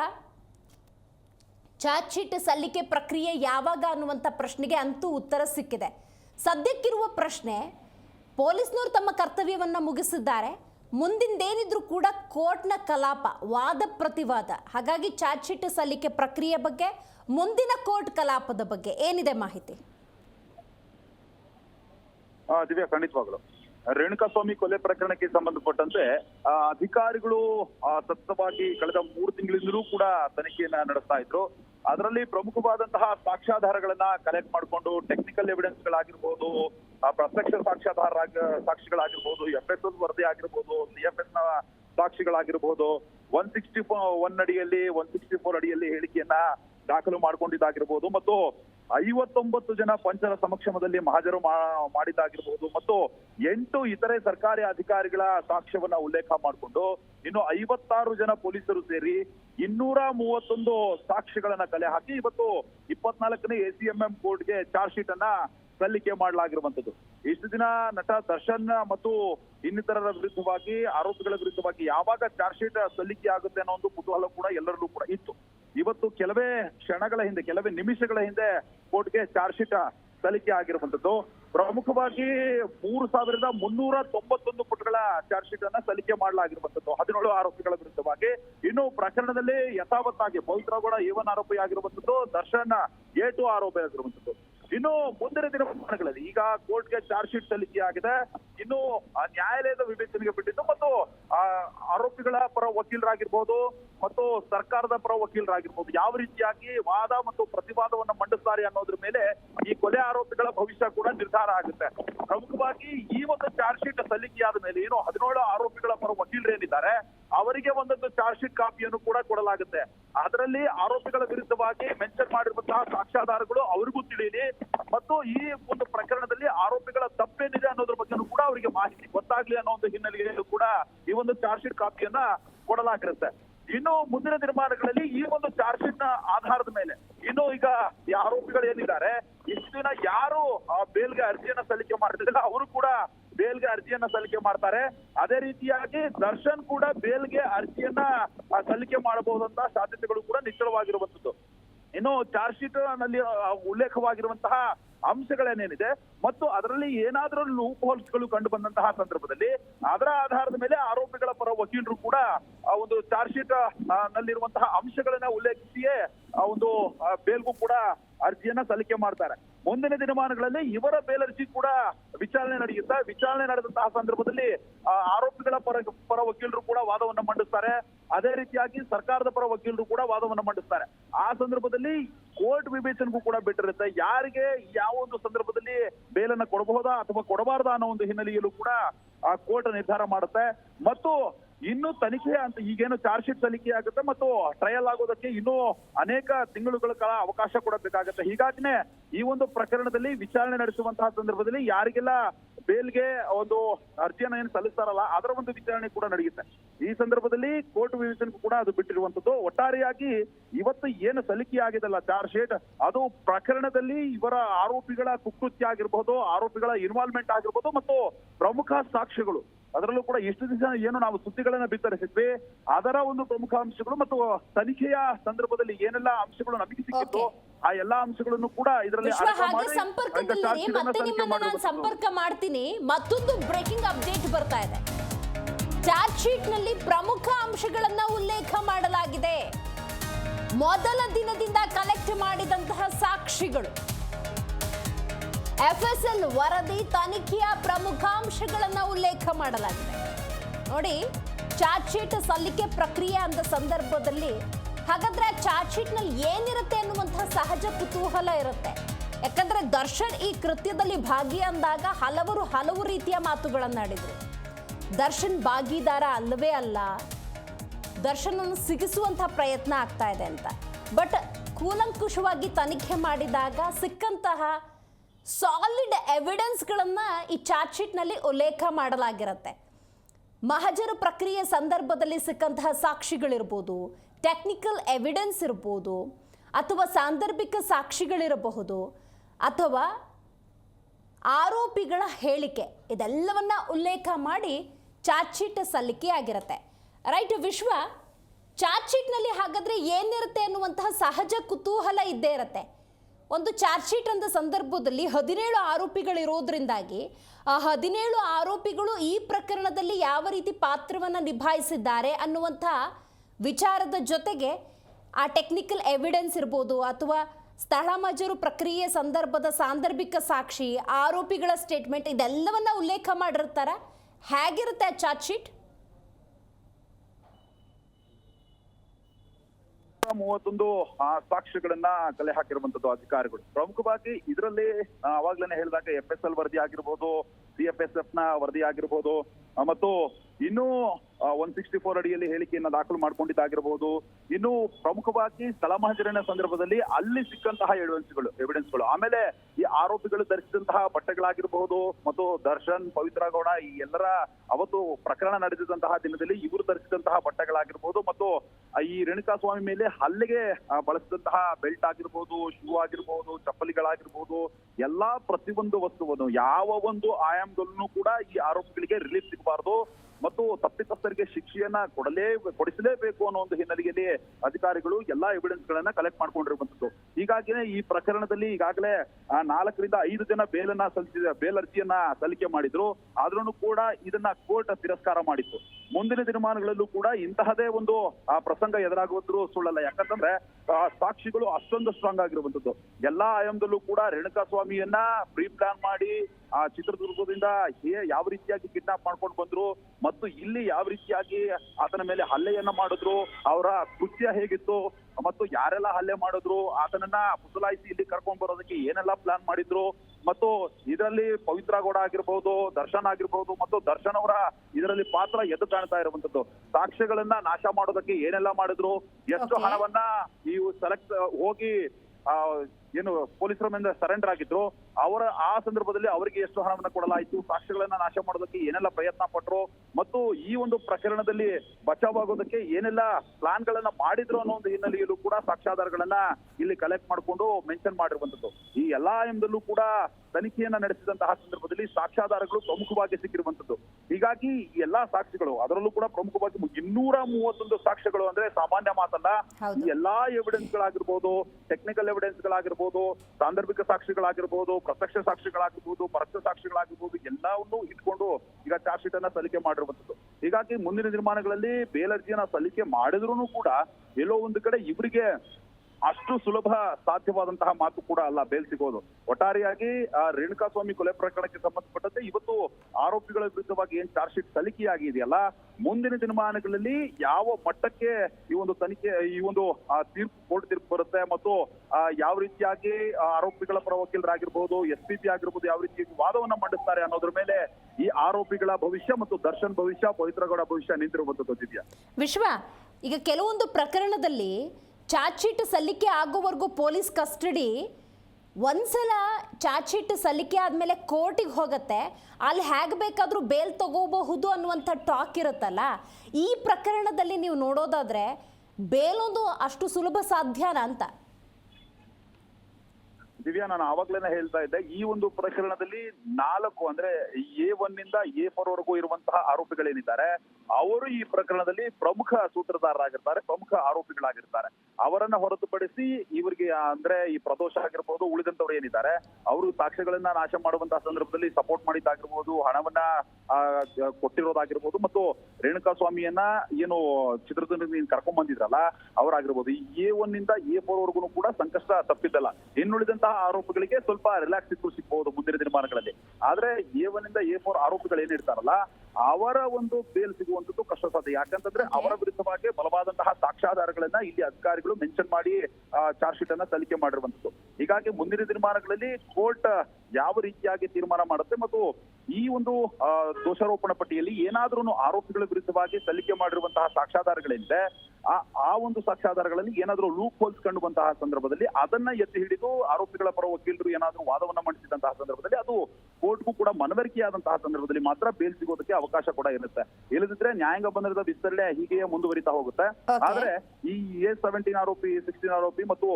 [SPEAKER 1] ಚಾರ್ಜ್ ಶೀಟ್ ಸಲ್ಲಿಕೆ ಪ್ರಕ್ರಿಯೆ ಯಾವಾಗ ಅನ್ನುವಂಥ ಪ್ರಶ್ನೆಗೆ ಅಂತೂ ಉತ್ತರ ಸಿಕ್ಕಿದೆ. ಸದ್ಯಕ್ಕಿರುವ ಪ್ರಶ್ನೆ ಪೊಲೀಸ್ನವರು ತಮ್ಮ ಕರ್ತವ್ಯವನ್ನು ಮುಗಿಸಿದ್ದಾರೆ. ಮುಂದಿಂದೇನಿದ್ರೂ ಕೂಡ ಕೋರ್ಟ್ನ ಕಲಾಪ, ವಾದ ಪ್ರತಿವಾದ. ಹಾಗಾಗಿ ಚಾರ್ಜ್ ಶೀಟ್ ಸಲ್ಲಿಕೆ ಪ್ರಕ್ರಿಯೆ ಬಗ್ಗೆ, ಮುಂದಿನ ಕೋರ್ಟ್ ಕಲಾಪದ ಬಗ್ಗೆ ಏನಿದೆ ಮಾಹಿತಿ?
[SPEAKER 2] ದಿವ್ಯಾ, ಖಂಡಿತವಾಗ್ಲು. ರೇಣುಕಾಸ್ವಾಮಿ ಕೊಲೆ ಪ್ರಕರಣಕ್ಕೆ ಸಂಬಂಧಪಟ್ಟಂತೆ ಅಧಿಕಾರಿಗಳು ಸತತವಾಗಿ ಕಳೆದ ಮೂರು ತಿಂಗಳಿಂದಲೂ ಕೂಡ ತನಿಖೆಯನ್ನ ನಡೆಸ್ತಾ ಇದ್ರು. ಅದರಲ್ಲಿ ಪ್ರಮುಖವಾದಂತಹ ಸಾಕ್ಷ್ಯಾಧಾರಗಳನ್ನ ಕಲೆಕ್ಟ್ ಮಾಡಿಕೊಂಡು ಟೆಕ್ನಿಕಲ್ ಎವಿಡೆನ್ಸ್ ಗಳಾಗಿರ್ಬೋದು ಪ್ರತ್ಯಕ್ಷ ಸಾಕ್ಷ್ಯಾಧಾರ ಸಾಕ್ಷಿಗಳಾಗಿರ್ಬೋದು ಎಫ್ ಎಸ್ ಎಲ್ ವರದಿ ಆಗಿರ್ಬೋದು ಎಫ್ ಎಸ್ನ ಸಾಕ್ಷಿಗಳಾಗಿರ್ಬೋದು ಒನ್ ಸಿಕ್ಸ್ಟಿ ಒನ್ ಅಡಿಯಲ್ಲಿ ಒನ್ ಸಿಕ್ಸ್ಟಿ ಫೋರ್ ಅಡಿಯಲ್ಲಿ ಹೇಳಿಕೆಯನ್ನ ದಾಖಲು ಮಾಡಿಕೊಂಡಿದ್ದಾಗಿರ್ಬೋದು ಮತ್ತು ಐವತ್ತೊಂಬತ್ತು ಜನ ಪಂಚರ ಸಮಕ್ಷಮದಲ್ಲಿ ಮಹಾಜರು ಮಾ- ಮಾಡಿದ್ದಾಗಿರ್ಬೋದು ಮತ್ತು ಎಂಟು ಇತರೆ ಸರ್ಕಾರಿ ಅಧಿಕಾರಿಗಳ ಸಾಕ್ಷ್ಯವನ್ನ ಉಲ್ಲೇಖ ಮಾಡಿಕೊಂಡು, ಇನ್ನು ಐವತ್ತಾರು ಜನ ಪೊಲೀಸರು ಸೇರಿ ಮೂವತ್ತೊಂದು ಸಾಕ್ಷಿಗಳನ್ನ ಕಲೆ ಹಾಕಿ ಇವತ್ತು ಇಪ್ಪತ್ನಾಲ್ಕನೇ ಎ ಸಿ ಎಂ ಎಂ ಕೋರ್ಟ್ಗೆ ಚಾರ್ಜ್ ಶೀಟ್ ಅನ್ನ ಸಲ್ಲಿಕೆ ಮಾಡಲಾಗಿರುವಂತದ್ದು ಇಷ್ಟು ದಿನ ನಟ ದರ್ಶನ್ ಮತ್ತು ಇನ್ನಿತರರ ವಿರುದ್ಧವಾಗಿ, ಆರೋಪಿಗಳ ವಿರುದ್ಧವಾಗಿ ಯಾವಾಗ ಚಾರ್ಜ್ ಶೀಟ್ ಸಲ್ಲಿಕೆ ಆಗುತ್ತೆ ಅನ್ನೋ ಒಂದು ಕುತೂಹಲ ಕೂಡ ಎಲ್ಲರಲ್ಲೂ ಕೂಡ ಇತ್ತು. ಇವತ್ತು ಕೆಲವೇ ಕ್ಷಣಗಳ ಹಿಂದೆ, ಕೆಲವೇ ನಿಮಿಷಗಳ ಹಿಂದೆ ಕೋರ್ಟ್ಗೆ ಚಾರ್ಜ್ ಶೀಟ್ ಸಲ್ಲಿಕೆ ಆಗಿರುವಂತದ್ದು. ಪ್ರಮುಖವಾಗಿ ಮೂರು ಸಾವಿರದ ಮುನ್ನೂರ ತೊಂಬತ್ತೊಂದು ಪುಟಗಳ ಚಾರ್ಜ್ ಶೀಟ್ ಅನ್ನ ಸಲ್ಲಿಕೆ ಮಾಡಲಾಗಿರುವಂತದ್ದು. ಹದಿನೇಳು ಆರೋಪಿಗಳ ವಿರುದ್ಧವಾಗಿ. ಇನ್ನು ಪ್ರಕರಣದಲ್ಲಿ ಯಥಾವತ್ತಾಗಿ ಪವಿತ್ರಗೌಡ ಏವನ್ ಆರೋಪಿ ಆಗಿರುವಂತದ್ದು ದರ್ಶನ್ ಎ ಟು ಆರೋಪಿ ಆಗಿರುವಂತದ್ದು. ಇನ್ನು ಮುಂದಿನ ದಿನಮಾನಗಳಲ್ಲಿ ಈಗ ಕೋರ್ಟ್ಗೆ ಚಾರ್ಜ್ ಶೀಟ್ ಸಲ್ಲಿಕೆ ಆಗಿದೆ ಇನ್ನು ಆ ನ್ಯಾಯಾಲಯದ ವಿವೇಚನೆಗೆ ಬಿಟ್ಟಿದ್ದು ಮತ್ತು ಆರೋಪಿಗಳ ಪರ ವಕೀಲರಾಗಿರ್ಬೋದು ಮತ್ತು ಸರ್ಕಾರದ ಪರ ವಕೀಲರಾಗಿರ್ಬೋದು, ಯಾವ ರೀತಿಯಾಗಿ ವಾದ ಮತ್ತು ಪ್ರತಿವಾದವನ್ನು ಮಂಡಿಸ್ತಾರೆ ಅನ್ನೋದ್ರ ಮೇಲೆ ಈ ಕೊಲೆ ಆರೋಪಿಗಳ ಭವಿಷ್ಯ ಕೂಡ ನಿರ್ಧಾರ ಆಗುತ್ತೆ. ಪ್ರಮುಖವಾಗಿ ಈ ಒಂದು ಚಾರ್ಜ್ ಶೀಟ್ ಸಲ್ಲಿಕೆಯಾದ ಮೇಲೆ ಏನು ಹದಿನೇಳು ಆರೋಪಿಗಳ ಪರ ವಕೀಲರೇನಿದ್ದಾರೆ ಅವರಿಗೆ ಒಂದೊಂದು ಚಾರ್ಜ್ ಶೀಟ್ ಕಾಪಿಯನ್ನು ಕೂಡ ಕೊಡಲಾಗುತ್ತೆ. ಅದರಲ್ಲಿ ಆರೋಪಿಗಳ ವಿರುದ್ಧವಾಗಿ ಮೆನ್ಷನ್ ಮಾಡಿರುವಂತಹ ಸಾಕ್ಷ್ಯಾಧಾರಗಳು ಅವರಿಗೂ ತಿಳಿಯಲಿ ಮತ್ತು ಈ ಒಂದು ಪ್ರಕರಣದಲ್ಲಿ ಆರೋಪಿಗಳ ತಪ್ಪೇನಿದೆ ಅನ್ನೋದ್ರ ಬಗ್ಗೆನೂ ಕೂಡ ಅವರಿಗೆ ಮಾಹಿತಿ ಗೊತ್ತಾಗ್ಲಿ ಅನ್ನೋ ಒಂದು ಹಿನ್ನೆಲೆಯಲ್ಲೂ ಕೂಡ ಈ ಒಂದು ಚಾರ್ಜ್ ಶೀಟ್ ಕಾಪಿಯನ್ನ ಕೊಡಲಾಗಿರುತ್ತೆ. ಇನ್ನು ಮುಂದಿನ ದಿನಮಾನಗಳಲ್ಲಿ ಈ ಒಂದು ಚಾರ್ಜ್ ಶೀಟ್ನ ಆಧಾರದ ಮೇಲೆ, ಇನ್ನು ಈಗ ಆರೋಪಿಗಳು ಏನಿದ್ದಾರೆ, ಇಷ್ಟು ದಿನ ಯಾರು ಬೇಲ್ಗೆ ಅರ್ಜಿಯನ್ನ ಸಲ್ಲಿಕೆ ಮಾಡ್ತಿದ್ದಿಲ್ಲ ಅವರು ಕೂಡ ಬೇಲ್ಗೆ ಅರ್ಜಿಯನ್ನ ಸಲ್ಲಿಕೆ ಮಾಡ್ತಾರೆ. ಅದೇ ರೀತಿಯಾಗಿ ದರ್ಶನ್ ಕೂಡ ಬೇಲ್ಗೆ ಅರ್ಜಿಯನ್ನ ಸಲ್ಲಿಕೆ ಮಾಡಬಹುದಂತ ಸಾಧ್ಯತೆಗಳು ಕೂಡ ನಿಶ್ಚಲವಾಗಿರುವಂತದ್ದು ಇನ್ನು ಚಾರ್ಜ್ ಶೀಟ್ನಲ್ಲಿ ಉಲ್ಲೇಖವಾಗಿರುವಂತಹ ಅಂಶಗಳೇನೇನಿದೆ ಮತ್ತು ಅದರಲ್ಲಿ ಏನಾದರೂ ಲೂಪ್ ಹೋಲ್ಸ್ಗಳು ಕಂಡು ಬಂದಂತಹ ಸಂದರ್ಭದಲ್ಲಿ ಅದರ ಆಧಾರದ ಮೇಲೆ ಆರೋಪಿಗಳ ಪರ ವಕೀಲರು ಕೂಡ, ಆ, ಒಂದು ಚಾರ್ಜ್ ಶೀಟ್ ನಲ್ಲಿರುವಂತಹ ಅಂಶಗಳನ್ನ ಉಲ್ಲೇಖಿಸಿಯೇ, ಆ, ಒಂದು ಬೇಲ್ಗೂ ಕೂಡ ಅರ್ಜಿಯನ್ನ ಸಲ್ಲಿಕೆ ಮಾಡ್ತಾರೆ. ಮುಂದಿನ ದಿನಮಾನಗಳಲ್ಲಿ ಇವರ ಬೇಲರ್ಜಿ ಕೂಡ ವಿಚಾರಣೆ ನಡೆಯುತ್ತೆ, ವಿಚಾರಣೆ ನಡೆದಂತಹ ಸಂದರ್ಭದಲ್ಲಿ ಆರೋಪಿಗಳ ಪರ ಪರ ವಕೀಲರು ಕೂಡ ವಾದವನ್ನು ಮಂಡಿಸ್ತಾರೆ. ಅದೇ ರೀತಿಯಾಗಿ ಸರ್ಕಾರದ ಪರ ವಕೀಲರು ಕೂಡ ವಾದವನ್ನ ಮಂಡಿಸ್ತಾರೆ. ಆ ಸಂದರ್ಭದಲ್ಲಿ ಕೋರ್ಟ್ ವಿವೇಚನೆಗೂ ಕೂಡ ಬಿಟ್ಟಿರುತ್ತೆ ಯಾರಿಗೆ ಯಾವ ಒಂದು ಸಂದರ್ಭದಲ್ಲಿ ಬೇಲನ್ನ ಕೊಡಬಹುದಾ ಅಥವಾ ಕೊಡಬಾರ್ದಾ ಅನ್ನೋ ಒಂದು ಹಿನ್ನೆಲೆಯಲ್ಲೂ ಕೂಡ ಆ ಕೋರ್ಟ್ ನಿರ್ಧಾರ ಮಾಡುತ್ತೆ. ಮತ್ತು ಇನ್ನು ತನಿಖೆ ಅಂತ ಈಗೇನು ಚಾರ್ಜ್ ಶೀಟ್ ಸಲ್ಲಿಕೆ ಆಗುತ್ತೆ ಮತ್ತು ಟ್ರಯಲ್ ಆಗೋದಕ್ಕೆ ಇನ್ನೂ ಅನೇಕ ತಿಂಗಳುಗಳ ಕಾಲ ಅವಕಾಶ ಕೊಡಬೇಕಾಗುತ್ತೆ. ಹೀಗಾಗಿನೇ ಈ ಒಂದು ಪ್ರಕರಣದಲ್ಲಿ ವಿಚಾರಣೆ ನಡೆಸುವಂತಹ ಸಂದರ್ಭದಲ್ಲಿ ಯಾರಿಗೆಲ್ಲ ಬೇಲ್ಗೆ ಒಂದು ಅರ್ಜಿಯನ್ನು ಏನು ಸಲ್ಲಿಸ್ತಾರಲ್ಲ, ಅದರ ಒಂದು ವಿಚಾರಣೆ ಕೂಡ ನಡೆಯುತ್ತೆ. ಈ ಸಂದರ್ಭದಲ್ಲಿ ಕೋರ್ಟ್ ವಿವೇಚನೆಗೂ ಕೂಡ ಅದು ಬಿಟ್ಟಿರುವಂತದ್ದು ಒಟ್ಟಾರೆಯಾಗಿ ಇವತ್ತು ಏನು ಸಲ್ಲಿಕೆ ಆಗಿದೆಲ್ಲ ಚಾರ್ಜ್ ಶೀಟ್, ಅದು ಪ್ರಕರಣದಲ್ಲಿ ಇವರ ಆರೋಪಿಗಳ ಕುಕೃತ್ಯ ಆಗಿರ್ಬೋದು, ಆರೋಪಿಗಳ ಇನ್ವಾಲ್ವ್ಮೆಂಟ್ ಆಗಿರ್ಬೋದು, ಮತ್ತು ಪ್ರಮುಖ ಸಾಕ್ಷ್ಯಗಳು. ಅದರಲ್ಲೂ ಕೂಡ ಎಷ್ಟು ದಿವಸ ಏನು ನಾವು ಸುದ್ದಿಗಳನ್ನ ಬಿತ್ತರಿಸಿದ್ವಿ. ಅದರ ಒಂದು ಪ್ರಮುಖ ಅಂಶಗಳು ಮತ್ತು ತನಿಖೆಯ ಸಂದರ್ಭದಲ್ಲಿ ಏನೆಲ್ಲ ಅಂಶಗಳು ನಮಗೆ ಸಿಕ್ಕಿತ್ತು. ಆ ಎಲ್ಲಾ ಅಂಶಗಳನ್ನು ಕೂಡ ಇದರಲ್ಲಿ
[SPEAKER 1] ಸಂಪರ್ಕ ಮಾಡ್ತೀನಿ ಮತ್ತೊಂದು ಬ್ರೇಕಿಂಗ್ ಅಪ್ಡೇಟ್ ಬರ್ತಾ ಇದೆ. ಚಾರ್ಜ್ ಶೀಟ್ನಲ್ಲಿ ಪ್ರಮುಖ ಅಂಶಗಳನ್ನ ಉಲ್ಲೇಖ ಮಾಡಲಾಗಿದೆ. ಮೊದಲ ದಿನದಿಂದ ಕಲೆಕ್ಟ್ ಮಾಡಿದಂತಹ ಸಾಕ್ಷಿಗಳು. ಎಫ್ಎಸ್ಎಲ್ ವರದಿ ತನಿಖೆಯ ಪ್ರಮುಖ ಅಂಶಗಳನ್ನ ಉಲ್ಲೇಖ ಮಾಡಲಾಗಿದೆ. ನೋಡಿ ಚಾರ್ಜ್ ಶೀಟ್ ಸಲ್ಲಿಕೆ ಪ್ರಕ್ರಿಯೆ ಅಂತ ಸಂದರ್ಭದಲ್ಲಿ ಹಾಗಾದ್ರೆ ಆ ಚಾರ್ಜ್ ಶೀಟ್ನಲ್ಲಿ ಏನಿರುತ್ತೆ ಅನ್ನುವಂತಹ ಸಹಜ ಕುತೂಹಲ ಇರುತ್ತೆ. ಯಾಕಂದ್ರೆ ದರ್ಶನ್ ಈ ಕೃತ್ಯದಲ್ಲಿ ಭಾಗಿ ಅಂದಾಗ ಹಲವರು ಹಲವು ರೀತಿಯ ಮಾತುಗಳನ್ನಾಡಿದ್ರು ದರ್ಶನ್ ಭಾಗಿದಾರ ಅಲ್ಲವೇ ಅಲ್ಲ, ದರ್ಶನನ್ನು ಸಿಗಿಸುವಂತಹ ಪ್ರಯತ್ನ ಆಗ್ತಾ ಇದೆ ಅಂತ. ಬಟ್ ಕೂಲಂಕುಷವಾಗಿ ತನಿಖೆ ಮಾಡಿದಾಗ ಸಿಕ್ಕಂತಹ ಸಾಲಿಡ್ ಎವಿಡೆನ್ಸ್ಗಳನ್ನು ಈ ಚಾರ್ಜ್ ಶೀಟ್ನಲ್ಲಿ ಉಲ್ಲೇಖ ಮಾಡಲಾಗಿರುತ್ತೆ. ಮಹಜರು ಪ್ರಕ್ರಿಯೆ ಸಂದರ್ಭದಲ್ಲಿ ಸಿಕ್ಕಂತಹ ಸಾಕ್ಷಿಗಳಿರ್ಬೋದು ಟೆಕ್ನಿಕಲ್ ಎವಿಡೆನ್ಸ್ ಇರ್ಬೋದು, ಅಥವಾ ಸಾಂದರ್ಭಿಕ ಸಾಕ್ಷಿಗಳಿರಬಹುದು, ಅಥವಾ ಆರೋಪಿಗಳ ಹೇಳಿಕೆ, ಇದೆಲ್ಲವನ್ನ ಉಲ್ಲೇಖ ಮಾಡಿ ಚಾರ್ಜ್ ಶೀಟ್ ಸಲ್ಲಿಕೆ ಆಗಿರುತ್ತೆ. ರೈಟ್ ವಿಶ್ವ? ಚಾರ್ಜ್ ಶೀಟ್ನಲ್ಲಿ ಹಾಗಾದ್ರೆ ಏನಿರುತ್ತೆ ಅನ್ನುವಂತಹ ಸಹಜ ಕುತೂಹಲ ಇದ್ದೇ ಇರುತ್ತೆ. ಒಂದು ಚಾರ್ಜ್ ಶೀಟ್ ಅಂದ ಸಂದರ್ಭದಲ್ಲಿ ಹದಿನೇಳು ಆರೋಪಿಗಳಿರೋದ್ರಿಂದಾಗಿ, ಆ ಹದಿನೇಳು ಆರೋಪಿಗಳು ಈ ಪ್ರಕರಣದಲ್ಲಿ ಯಾವ ರೀತಿ ಪಾತ್ರವನ್ನು ನಿಭಾಯಿಸಿದ್ದಾರೆ ಅನ್ನುವಂಥ ವಿಚಾರದ ಜೊತೆಗೆ ಆ ಟೆಕ್ನಿಕಲ್ ಎವಿಡೆನ್ಸ್ ಇರ್ಬೋದು ಅಥವಾ ಸ್ಥಳ ಮಜೂರು ಪ್ರಕ್ರಿಯೆ ಸಂದರ್ಭದ ಸಾಂದರ್ಭಿಕ ಸಾಕ್ಷಿ, ಆರೋಪಿಗಳ ಸ್ಟೇಟ್ಮೆಂಟ್ ಇದೆಲ್ಲವನ್ನ ಉಲ್ಲೇಖ ಮಾಡಿರ್ತಾರ. ಹೇಗಿರುತ್ತೆ ಆ ಚಾರ್ಜ್ ಶೀಟ್
[SPEAKER 2] ಮೂವತ್ತೊಂದು ಸಾಕ್ಷ್ಯಗಳನ್ನ ಕಲೆ ಹಾಕಿರುವಂತದ್ದು ಅಧಿಕಾರಿಗಳು. ಪ್ರಮುಖವಾಗಿ ಇದರಲ್ಲಿ ಅವಾಗ್ಲೇನೆ ಹೇಳಿದಾಗ ಎಫ್ ಎಸ್ ಎಲ್ ವರದಿ ಆಗಿರ್ಬೋದು ಸಿ ಎಫ್ ಎಸ್ ಎಫ್ನ ವರದಿ ಆಗಿರ್ಬೋದು ಮತ್ತು ಇನ್ನೂ ಒನ್ ಸಿಕ್ಸ್ಟಿ ಫೋರ್ ಅಡಿಯಲ್ಲಿ ಹೇಳಿಕೆಯನ್ನ ದಾಖಲು ಮಾಡ್ಕೊಂಡಿದ್ದಾಗಿರ್ಬೋದು. ಇನ್ನು ಪ್ರಮುಖವಾಗಿ ಸ್ಥಳ ಸಂದರ್ಭದಲ್ಲಿ ಅಲ್ಲಿ ಸಿಕ್ಕಂತಹ ಎವಿಡೆನ್ಸ್ಗಳು ಎವಿಡೆನ್ಸ್ಗಳು ಆಮೇಲೆ ಈ ಆರೋಪಿಗಳು ಧರಿಸಿದಂತಹ ಬಟ್ಟೆಗಳಾಗಿರಬಹುದು ಮತ್ತು ದರ್ಶನ್, ಪವಿತ್ರ ಗೌಡ, ಈ ಎಲ್ಲರ ಅವತ್ತು ಪ್ರಕರಣ ನಡೆದಿದಂತಹ ದಿನದಲ್ಲಿ ಇವರು ಧರಿಸಿದಂತಹ ಬಟ್ಟೆಗಳಾಗಿರ್ಬೋದು, ಮತ್ತು ಈ ರೇಣುಕಾ ಸ್ವಾಮಿ ಮೇಲೆ ಹಲ್ಲೆಗೆ ಬಳಸಿದಂತಹ ಬೆಲ್ಟ್ ಆಗಿರ್ಬೋದು, ಶೂ ಆಗಿರ್ಬೋದು, ಚಪ್ಪಲಿಗಳಾಗಿರ್ಬೋದು, ಎಲ್ಲಾ ಪ್ರತಿಯೊಂದು ವಸ್ತುವನ್ನು, ಯಾವ ಒಂದು ಆಯಾಮದಲ್ಲೂ ಕೂಡ ಈ ಆರೋಪಿಗಳಿಗೆ ರಿಲೀಫ್ ಸಿಗಬಾರ್ದು. ಮತ್ತು ತಪ್ಪಿತಸ್ಥರಿಗೆ ಶಿಕ್ಷೆಯನ್ನ ಕೊಡಲೇ ಕೊಡಿಸಲೇಬೇಕು ಅನ್ನೋ ಒಂದು ಹಿನ್ನೆಲೆಯಲ್ಲಿ ಅಧಿಕಾರಿಗಳು ಎಲ್ಲಾ ಎವಿಡೆನ್ಸ್ ಗಳನ್ನ ಕಲೆಕ್ಟ್ ಮಾಡ್ಕೊಂಡಿರುವಂತದ್ದು ಹೀಗಾಗಿನೇ ಈ ಪ್ರಕರಣದಲ್ಲಿ ಈಗಾಗಲೇ ನಾಲ್ಕರಿಂದ ಐದು ಜನ ಬೇಲನ್ನ ಸಲ್ಲಿಸಿದ ಬೇಲ್ ಅರ್ಜಿಯನ್ನ ಸಲ್ಲಿಕೆ ಮಾಡಿದ್ರು. ಆದ್ರೂ ಕೂಡ ಇದನ್ನ ಕೋರ್ಟ್ ತಿರಸ್ಕಾರ ಮಾಡಿತ್ತು. ಮುಂದಿನ ದಿನಮಾನಗಳಲ್ಲೂ ಕೂಡ ಇಂತಹದೇ ಒಂದು ಆ, ಪ್ರಸಂಗ ಎದುರಾಗುವುದು ಸುಳ್ಳಲ್ಲ. ಯಾಕಂತಂದ್ರೆ ಸಾಕ್ಷಿಗಳು ಅಷ್ಟೊಂದು ಸ್ಟ್ರಾಂಗ್ ಆಗಿರುವಂತದ್ದು ಎಲ್ಲಾ ಆಯಾಮದಲ್ಲೂ ಕೂಡ ರೇಣುಕಾ ಸ್ವಾಮಿಯನ್ನ ಪ್ರೀ ಪ್ಲಾನ್ ಮಾಡಿ ಆ ಚಿತ್ರದುರ್ಗದಿಂದ ಹೇ- ಯಾವ ರೀತಿಯಾಗಿ ಕಿಡ್ನಾಪ್ ಮಾಡ್ಕೊಂಡು ಬಂದ್ರು ಮತ್ತು ಇಲ್ಲಿ ಯಾವ ರೀತಿಯಾಗಿ ಆತನ ಮೇಲೆ ಹಲ್ಲೆಯನ್ನ ಮಾಡಿದ್ರು ಅವರ ಕೃತ್ಯ ಹೇಗಿತ್ತು ಮತ್ತು ಯಾರೆಲ್ಲ ಹಲ್ಲೆ ಮಾಡಿದ್ರು ಆತನನ್ನ ಪುಸಲಾಯಿಸಿ ಇಲ್ಲಿ ಕರ್ಕೊಂಡ್ ಬರೋದಕ್ಕೆ ಏನೆಲ್ಲ ಪ್ಲಾನ್ ಮಾಡಿದ್ರು ಮತ್ತು ಇದರಲ್ಲಿ ಪವಿತ್ರ ಗೌಡ ಆಗಿರ್ಬಹುದು ದರ್ಶನ್ ಆಗಿರ್ಬಹುದು ಮತ್ತು ದರ್ಶನ್ ಅವರ ಇದರಲ್ಲಿ ಪಾತ್ರ ಎದ್ದು ಕಾಣ್ತಾ ಇರುವಂತದ್ದು ಸಾಕ್ಷ್ಯಗಳನ್ನ ನಾಶ ಮಾಡೋದಕ್ಕೆ ಏನೆಲ್ಲ ಮಾಡಿದ್ರು ಎಷ್ಟು. ಹಣವನ್ನ ಈ ಸೆಲೆಕ್ಟ್ ಹೋಗಿ ಏನು ಪೊಲೀಸರ ಮೇಲೆ ಸರೆಂಡರ್ ಆಗಿದ್ರು, ಅವರ, ಆ ಸಂದರ್ಭದಲ್ಲಿ ಅವರಿಗೆ ಎಷ್ಟು ಹಣವನ್ನು ಕೊಡಲಾಯಿತು, ಸಾಕ್ಷ್ಯಗಳನ್ನ ನಾಶ ಮಾಡೋದಕ್ಕೆ ಏನೆಲ್ಲ ಪ್ರಯತ್ನ ಪಟ್ಟರು ಮತ್ತು ಈ ಒಂದು ಪ್ರಕರಣದಲ್ಲಿ ಬಚಾವ್ ಆಗೋದಕ್ಕೆ ಏನೆಲ್ಲ ಪ್ಲಾನ್ ಗಳನ್ನ ಮಾಡಿದ್ರು ಅನ್ನೋ ಒಂದು ಹಿನ್ನೆಲೆಯಲ್ಲೂ ಕೂಡ ಸಾಕ್ಷ್ಯಾಧಾರಗಳನ್ನ ಇಲ್ಲಿ ಕಲೆಕ್ಟ್ ಮಾಡಿಕೊಂಡು ಮೆನ್ಷನ್ ಮಾಡಿರುವಂತದ್ದು ಈ ಎಲ್ಲಾ ಎಂಬಲ್ಲೂ ಕೂಡ ತನಿಖೆಯನ್ನ ನಡೆಸಿದಂತಹ ಸಂದರ್ಭದಲ್ಲಿ ಸಾಕ್ಷ್ಯಾಧಾರಗಳು ಪ್ರಮುಖವಾಗಿ ಸಿಕ್ಕಿರುವಂತದ್ದು ಹೀಗಾಗಿ ಎಲ್ಲಾ ಸಾಕ್ಷಿಗಳು ಅದರಲ್ಲೂ ಕೂಡ ಪ್ರಮುಖವಾಗಿ ಇನ್ನೂರ ಮೂವತ್ತೊಂದು ಸಾಕ್ಷ್ಯಗಳು ಅಂದ್ರೆ ಸಾಮಾನ್ಯ ಮಾತಲ್ಲ. ಈ ಎಲ್ಲಾ ಎವಿಡೆನ್ಸ್ ಗಳಾಗಿರ್ಬೋದು ಟೆಕ್ನಿಕಲ್ ಎವಿಡೆನ್ಸ್ ಗಳಾಗಿರ್ಬೋದು ಸಾಂದರ್ಭಿಕ ಸಾಕ್ಷಿಗಳಾಗಿರ್ಬೋದು ಪ್ರತ್ಯಕ್ಷ ಸಾಕ್ಷಿಗಳಾಗಿರ್ಬೋದು ಪರಕ್ಷ ಸಾಕ್ಷಿಗಳಾಗಿರ್ಬೋದು ಎಲ್ಲವನ್ನು ಇಟ್ಕೊಂಡು ಈಗ ಚಾರ್ಜ್ ಶೀಟ್ ಅನ್ನ ಸಲ್ಲಿಕೆ ಮಾಡಿರುವಂತದ್ದು ಹೀಗಾಗಿ ಮುಂದಿನ ದಿನಮಾನಗಳಲ್ಲಿ ಬೇಲರ್ಜಿಯನ್ನ ಸಲ್ಲಿಕೆ ಮಾಡಿದ್ರು ಕೂಡ ಎಲ್ಲೋ ಒಂದು ಕಡೆ ಇವರಿಗೆ ಅಷ್ಟು ಸುಲಭ ಸಾಧ್ಯವಾದಂತಹ ಮಾತು ಕೂಡ ಅಲ್ಲ, ಬೇಲ್ ಸಿಗೋದು. ಒಟ್ಟಾರೆಯಾಗಿ, ಆ, ರೇಣುಕಾ ಸ್ವಾಮಿ ಕೊಲೆ ಪ್ರಕರಣಕ್ಕೆ ಸಂಬಂಧಪಟ್ಟಂತೆ ಇವತ್ತು ಆರೋಪಿಗಳ ವಿರುದ್ಧವಾಗಿ ಏನ್ ಚಾರ್ಜ್ ಶೀಟ್ ಸಲ್ಲಿಕೆಯಾಗಿದೆಯಲ್ಲ ಮುಂದಿನ ದಿನಮಾನಗಳಲ್ಲಿ ಯಾವ ಮಟ್ಟಕ್ಕೆ ಈ ಒಂದು ತನಿಖೆ, ಈ ಒಂದು ತೀರ್ಪು, ಕೋರ್ಟ್ ತೀರ್ಪು ಬರುತ್ತೆ ಮತ್ತು ಯಾವ ರೀತಿಯಾಗಿ ಆರೋಪಿಗಳ ಪರ ವಕೀಲರಾಗಿರ್ಬೋದು ಎಸ್ ಪಿ ಪಿ ಆಗಿರ್ಬೋದು, ಯಾವ ರೀತಿ ವಾದವನ್ನ ಮಂಡಿಸ್ತಾರೆ ಅನ್ನೋದ್ರ ಮೇಲೆ ಈ ಆರೋಪಿಗಳ ಭವಿಷ್ಯ ಮತ್ತು ದರ್ಶನ್ ಭವಿಷ್ಯ ಪವಿತ್ರಗೌಡ ಭವಿಷ್ಯ ನಿಂತಿರುವಂತದ್ದು ಇದೆಯಾ?
[SPEAKER 1] ವಿಶ್ವ, ಈಗ ಕೆಲವೊಂದು ಪ್ರಕರಣದಲ್ಲಿ ಚಾರ್ಜ್ ಸಲ್ಲಿಕೆ ಆಗೋವರೆಗೂ ಪೊಲೀಸ್ ಕಸ್ಟಡಿ ಒಂದ್ಸಲ ಚಾರ್ಜ್ ಶೀಟ್ ಸಲ್ಲಿಕೆ ಆದಮೇಲೆ ಕೋರ್ಟಿಗೆ ಹೋಗುತ್ತೆ. ಅಲ್ಲಿ ಹೇಗೆ ಬೇಕಾದರೂ ಬೇಲ್ ತಗೋಬಹುದು ಅನ್ನುವಂಥ ಟಾಕ್ ಇರುತ್ತಲ್ಲ, ಈ ಪ್ರಕರಣದಲ್ಲಿ ನೀವು ನೋಡೋದಾದ್ರೆ ಬೇಲೊಂದು ಅಷ್ಟು ಸುಲಭ ಸಾಧ್ಯನಾ ಅಂತ.
[SPEAKER 2] ದಿವ್ಯಾ, ನಾನು ಆವಾಗ್ಲೇನೆ ಹೇಳ್ತಾ ಇದ್ದೆ, ಈ ಒಂದು ಪ್ರಕರಣದಲ್ಲಿ ನಾಲ್ಕು ಅಂದ್ರೆ ಎ ಒನ್ನಿಂದ ಎ ಫೋರ್ ವರೆಗೂ ಇರುವಂತಹ ಆರೋಪಿಗಳೇನಿದ್ದಾರೆ, ಅವರು ಈ ಪ್ರಕರಣದಲ್ಲಿ ಪ್ರಮುಖ ಸೂತ್ರಧಾರರಾಗಿರ್ತಾರೆ, ಪ್ರಮುಖ ಆರೋಪಿಗಳಾಗಿರ್ತಾರೆ. ಅವರನ್ನ ಹೊರತುಪಡಿಸಿ ಇವರಿಗೆ ಅಂದ್ರೆ ಈ ಪ್ರದೋಷ ಆಗಿರ್ಬೋದು ಉಳಿದಂತವ್ರು ಏನಿದ್ದಾರೆ, ಅವರು ಸಾಕ್ಷ್ಯಗಳನ್ನ ನಾಶ ಮಾಡುವಂತಹ ಸಂದರ್ಭದಲ್ಲಿ ಸಪೋರ್ಟ್ ಮಾಡಿದ್ದಾಗಿರ್ಬೋದು, ಹಣವನ್ನ ಕೊಟ್ಟಿರೋದಾಗಿರ್ಬೋದು, ಮತ್ತು ರೇಣುಕಾ ಸ್ವಾಮಿಯನ್ನ ಏನು ಚಿತ್ರದುರ್ಗದಿಂದ ಕರ್ಕೊಂಡ್ ಬಂದಿದ್ರಲ್ಲ ಅವರಾಗಿರ್ಬೋದು. ಎ ಒನ್ನಿಂದ ಎ ಫೋರ್ ವರೆಗೂ ಕೂಡ ಸಂಕಷ್ಟ ತಪ್ಪಿದ್ದಲ್ಲ. ಇನ್ನುಳಿದಂತಹ ಆರೋಪಗಳಿಗೆ ಸ್ವಲ್ಪ ರಿಲ್ಯಾಕ್ಸ್ ಸಿಗ್ಬಹುದು ಮುಂದಿನ ದಿನಮಾನಗಳಲ್ಲಿ. ಆದ್ರೆ ಎ ಒನ್ ಇಂದ ಎ ಫೋರ್ ಆರೋಪಿಗಳು ಏನಿರ್ತಾರಲ್ಲ ಅವರ ಒಂದು ಬೇಲ್ ಸಿಗುವಂತದ್ದು ಕಷ್ಟ ಸಾಧ್ಯ. ಯಾಕಂತಂದ್ರೆ ಅವರ ವಿರುದ್ಧವಾಗಿ ಬಲವಾದಂತಹ ಸಾಕ್ಷ್ಯಾಧಾರಗಳನ್ನ ಇಲ್ಲಿ ಅಧಿಕಾರಿಗಳು ಮೆನ್ಷನ್ ಮಾಡಿ ಚಾರ್ಜ್ ಶೀಟ್ ಅನ್ನ ಸಲ್ಲಿಕೆ ಮಾಡಿರುವಂತದ್ದು ಹೀಗಾಗಿ ಮುಂದಿನ ದಿನಮಾನಗಳಲ್ಲಿ ಕೋರ್ಟ್ ಯಾವ ರೀತಿಯಾಗಿ ತೀರ್ಮಾನ ಮಾಡುತ್ತೆ ಮತ್ತು ಈ ಒಂದು ದೋಷಾರೋಪಣ ಪಟ್ಟಿಯಲ್ಲಿ ಏನಾದ್ರೂ ಆರೋಪಿಗಳ ವಿರುದ್ಧವಾಗಿ ಸಲ್ಲಿಕೆ ಮಾಡಿರುವಂತಹ ಸಾಕ್ಷ್ಯಾಧಾರಗಳೇನಿದೆ ಆ ಆ ಒಂದು ಸಾಕ್ಷ್ಯಾಧಾರಗಳಲ್ಲಿ ಏನಾದರೂ ಲೂಪ್ ಹೋಲ್ಸ್ ಕಂಡುವಂತಹ ಸಂದರ್ಭದಲ್ಲಿ ಅದನ್ನ ಎತ್ತಿ ಹಿಡಿದು ಆರೋಪಿಗಳ ಪರ ವಕೀಲರು ಏನಾದರೂ ವಾದವನ್ನ ಮಂಡಿಸಿದಂತಹ ಸಂದರ್ಭದಲ್ಲಿ ಅದು ಕೋರ್ಟ್ಗೂ ಕೂಡ ಮನವರಿಕೆಯಾದಂತಹ ಸಂದರ್ಭದಲ್ಲಿ ಮಾತ್ರ ಬೇಲ್ ಸಿಗೋದಕ್ಕೆ ಅವಕಾಶ ಕೂಡ ಇರುತ್ತೆ. ಇಲ್ಲದಿದ್ರೆ ನ್ಯಾಯಾಂಗ ಬಂಧನದ ವಿಸ್ತರಣೆ ಹೀಗೆಯೇ ಮುಂದುವರಿತಾ ಹೋಗುತ್ತೆ. ಆದ್ರೆ ಈ ಎ ಸೆವೆಂಟೀನ್ ಆರೋಪಿ ಸಿಕ್ಸ್ಟೀನ್ ಆರೋಪಿ ಮತ್ತು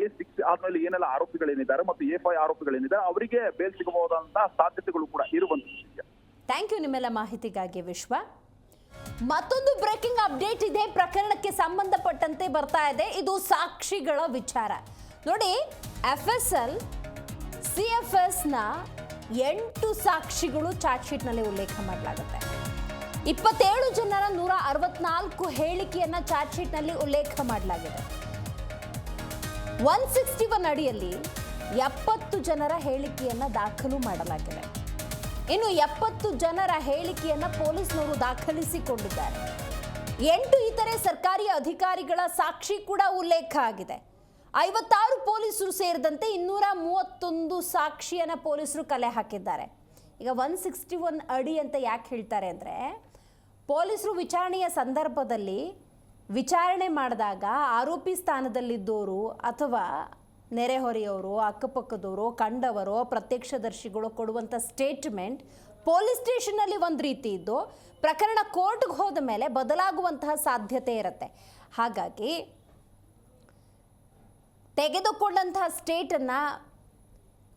[SPEAKER 2] ಎ ಸಿಕ್ಸ್ ಆದ್ಮೇಲೆ ಏನೆಲ್ಲ ಆರೋಪಿಗಳೇನಿದ್ದಾರೆ ಮತ್ತು ಎ ಫೈವ್ ಆರೋಪಿಗಳೇನಿದ್ದಾರೆ ಅವರಿಗೆ ಬೇಲ್ ಸಿಗಬಹುದಾದಂತಹ ಸಾಧ್ಯತೆಗಳು ಕೂಡ ಇರುವಂತಹ
[SPEAKER 1] ಥ್ಯಾಂಕ್ ಯು ನಿಮ್ಮೆಲ್ಲ ಮಾಹಿತಿಗಾಗಿ ವಿಶ್ವ. ಮತ್ತೊಂದು ಬ್ರೇಕಿಂಗ್ ಅಪ್ಡೇಟ್ ಇದೆ. ಪ್ರಕರಣಕ್ಕೆ ಸಂಬಂಧಪಟ್ಟಂತೆ ಬರ್ತಾ ಇದೆ. ಇದು ಸಾಕ್ಷಿಗಳ ವಿಚಾರ. ನೋಡಿ F S L C F ಎಸ್ನ ಎಂಟು ಸಾಕ್ಷಿಗಳು ಚಾರ್ಜ್ ಶೀಟ್ನಲ್ಲಿ ಉಲ್ಲೇಖ ಮಾಡಲಾಗುತ್ತೆ. ಇಪ್ಪತ್ತೇಳು ಜನರ ನೂರ ಅರವತ್ನಾಲ್ಕು ಹೇಳಿಕೆಯನ್ನ ಚಾರ್ಜ್ ಶೀಟ್ನಲ್ಲಿ ಉಲ್ಲೇಖ ಮಾಡಲಾಗಿದೆ. ಒನ್ ಸಿಕ್ಸ್ಟಿ ಒನ್ ಅಡಿಯಲ್ಲಿ ಎಪ್ಪತ್ತು ಜನರ ಹೇಳಿಕೆಯನ್ನ ದಾಖಲು ಮಾಡಲಾಗಿದೆ. ಇನ್ನು ಎಪ್ಪತ್ತು ಜನರ ಹೇಳಿಕೆಯನ್ನ ಪೊಲೀಸ್ನವರು ದಾಖಲಿಸಿಕೊಂಡಿದ್ದಾರೆ. ಎಂಟು ಇತರೆ ಸರ್ಕಾರಿ ಅಧಿಕಾರಿಗಳ ಸಾಕ್ಷಿ ಕೂಡ ಉಲ್ಲೇಖ ಆಗಿದೆ. ಐವತ್ತಾರು ಪೊಲೀಸರು ಸೇರಿದಂತೆ ಇನ್ನೂರ ಮೂವತ್ತೊಂದು ಸಾಕ್ಷಿಯನ್ನು ಪೊಲೀಸರು ಕಲೆ ಹಾಕಿದ್ದಾರೆ. ಈಗ ಒನ್ ಸಿಕ್ಸ್ಟಿ ಒನ್ ಅಡಿ ಅಂತ ಯಾಕೆ ಹೇಳ್ತಾರೆ ಅಂದರೆ, ಪೊಲೀಸರು ವಿಚಾರಣೆಯ ಸಂದರ್ಭದಲ್ಲಿ ವಿಚಾರಣೆ ಮಾಡಿದಾಗ ಆರೋಪಿ ಸ್ಥಾನದಲ್ಲಿದ್ದವರು ಅಥವಾ ನೆರೆಹೊರೆಯವರು, ಅಕ್ಕಪಕ್ಕದವರು, ಕಂಡವರು, ಪ್ರತ್ಯಕ್ಷದರ್ಶಿಗಳು ಕೊಡುವಂಥ ಸ್ಟೇಟ್ಮೆಂಟ್ ಪೊಲೀಸ್ ಸ್ಟೇಷನ್ನಲ್ಲಿ ಒಂದು ರೀತಿ ಇದ್ದು, ಪ್ರಕರಣ ಕೋರ್ಟ್ಗೆ ಹೋದ ಮೇಲೆ ಬದಲಾಗುವಂತಹ ಸಾಧ್ಯತೆ ಇರುತ್ತೆ. ಹಾಗಾಗಿ ತೆಗೆದುಕೊಂಡಂತಹ ಸ್ಟೇಟನ್ನು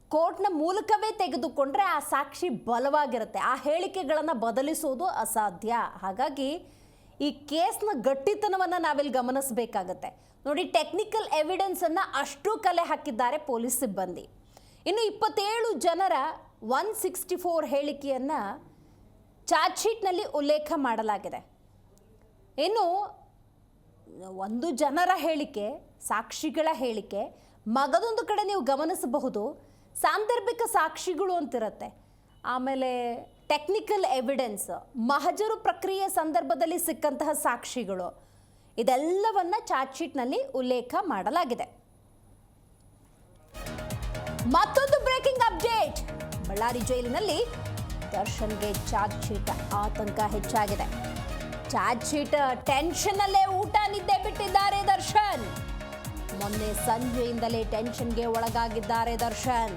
[SPEAKER 1] ಕೋರ್ಟ್ನ ಮೂಲಕವೇ ತೆಗೆದುಕೊಂಡ್ರೆ ಆ ಸಾಕ್ಷಿ ಬಲವಾಗಿರುತ್ತೆ. ಆ ಹೇಳಿಕೆಗಳನ್ನು ಬದಲಿಸೋದು ಅಸಾಧ್ಯ. ಹಾಗಾಗಿ ಈ ಕೇಸ್ನ ಗಟ್ಟಿತನವನ್ನು ನಾವಿಲ್ಲಿ ಗಮನಿಸಬೇಕಾಗತ್ತೆ. ನೋಡಿ ಟೆಕ್ನಿಕಲ್ ಎವಿಡೆನ್ಸನ್ನು ಅಷ್ಟು ಕಲೆ ಹಾಕಿದ್ದಾರೆ ಪೊಲೀಸ್ ಸಿಬ್ಬಂದಿ. ಇನ್ನು ಇಪ್ಪತ್ತೇಳು ಜನರ ಒನ್ ಸಿಕ್ಸ್ಟಿ ಫೋರ್ ಹೇಳಿಕೆಯನ್ನು ಚಾರ್ಜ್ ಶೀಟ್ನಲ್ಲಿ ಉಲ್ಲೇಖ ಮಾಡಲಾಗಿದೆ. ಇನ್ನು ಒಂದು ಜನರ ಹೇಳಿಕೆ, ಸಾಕ್ಷಿಗಳ ಹೇಳಿಕೆ, ಮಗದೊಂದು ಕಡೆ ನೀವು ಗಮನಿಸಬಹುದು, ಸಾಂದರ್ಭಿಕ ಸಾಕ್ಷಿಗಳು ಅಂತಿರುತ್ತೆ. ಆಮೇಲೆ ಟೆಕ್ನಿಕಲ್ ಎವಿಡೆನ್ಸ್ ಮಹಜರು ಪ್ರಕ್ರಿಯೆ ಸಂದರ್ಭದಲ್ಲಿ ಸಿಕ್ಕಂತಹ ಸಾಕ್ಷಿಗಳು ಇದೆಲ್ಲವನ್ನ ಚಾರ್ಜ್ ಶೀಟ್ನಲ್ಲಿ ಉಲ್ಲೇಖ ಮಾಡಲಾಗಿದೆ. ಮತ್ತೊಂದು ಬ್ರೇಕಿಂಗ್ ಅಪ್ಡೇಟ್. ಬಳ್ಳಾರಿ ಜೈಲಿನಲ್ಲಿ ದರ್ಶನ್ಗೆ ಚಾರ್ಜ್ ಶೀಟ್ ಆತಂಕ ಹೆಚ್ಚಾಗಿದೆ. ಚಾರ್ಜ್ ಶೀಟ್ ಟೆನ್ಷನ್ ಅಲ್ಲೇ ಊಟ ನಿದ್ದೆ ಬಿಟ್ಟಿದ್ದಾರೆ ದರ್ಶನ್. ಮೊನ್ನೆ ಸಂಜೆಯಿಂದಲೇ ಟೆನ್ಷನ್ಗೆ ಒಳಗಾಗಿದ್ದಾರೆ ದರ್ಶನ್.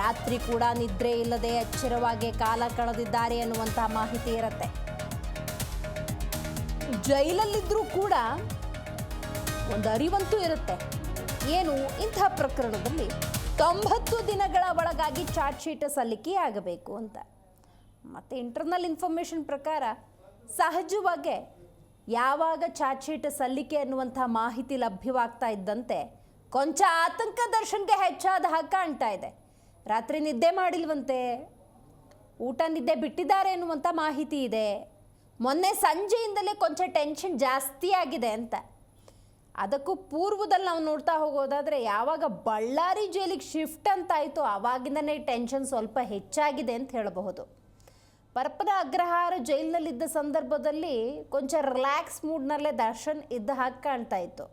[SPEAKER 1] ರಾತ್ರಿ ಕೂಡ ನಿದ್ರೆ ಇಲ್ಲದೆ ಎಚ್ಚರವಾಗಿ ಕಾಲ ಕಳೆದಿದ್ದಾರೆ ಅನ್ನುವಂತಹ ಮಾಹಿತಿ ಇರುತ್ತೆ. ಜೈಲಲ್ಲಿದ್ರೂ ಕೂಡ ಒಂದು ಅರಿವಂತೂ ಇರುತ್ತೆ. ಏನು ಇಂಥ ಪ್ರಕರಣದಲ್ಲಿ ತೊಂಬತ್ತು ದಿನಗಳ ಒಳಗಾಗಿ ಚಾರ್ಜ್ ಶೀಟ್ ಸಲ್ಲಿಕೆ ಆಗಬೇಕು ಅಂತ. ಮತ್ತು ಇಂಟರ್ನಲ್ ಇನ್ಫಾರ್ಮೇಷನ್ ಪ್ರಕಾರ ಸಹಜವಾಗಿ ಯಾವಾಗ ಚಾರ್ಜ್ ಶೀಟ್ ಸಲ್ಲಿಕೆ ಅನ್ನುವಂಥ ಮಾಹಿತಿ ಲಭ್ಯವಾಗ್ತಾ ಇದ್ದಂತೆ ಕೊಂಚ ಆತಂಕ ದರ್ಶನ್ಗೆ ಹೆಚ್ಚಾದ ಹಾಗೆ ಕಾಣ್ತಾ ಇದೆ. ರಾತ್ರಿ ನಿದ್ದೆ ಮಾಡಿಲ್ವಂತೆ, ಊಟ ನಿದ್ದೆ ಬಿಟ್ಟಿದ್ದಾರೆ ಎನ್ನುವಂಥ ಮಾಹಿತಿ ಇದೆ. ಮೊನ್ನೆ ಸಂಜೆಯಿಂದಲೇ ಕೊಂಚ ಟೆನ್ಷನ್ ಜಾಸ್ತಿ ಆಗಿದೆ ಅಂತ. ಅದಕ್ಕೂ ಪೂರ್ವದಲ್ಲಿ ನಾವು ನೋಡ್ತಾ ಹೋಗೋದಾದರೆ ಯಾವಾಗ ಬಳ್ಳಾರಿ ಜೈಲಿಗೆ ಶಿಫ್ಟ್ ಅಂತ ಆಯಿತು ಆವಾಗಿಂದನೇ ಟೆನ್ಷನ್ ಸ್ವಲ್ಪ ಹೆಚ್ಚಾಗಿದೆ ಅಂತ ಹೇಳಬಹುದು. ಪರಪ್ಪನ ಅಗ್ರಹಾರ ಜೈಲಿನಲ್ಲಿದ್ದ ಸಂದರ್ಭದಲ್ಲಿ ಕೊಂಚ ರಿಲ್ಯಾಕ್ಸ್ ಮೂಡ್ನಲ್ಲೇ ದರ್ಶನ್ ಇದ್ದ ಹಾಗೆ ಕಾಣ್ತಾ ಇತ್ತು.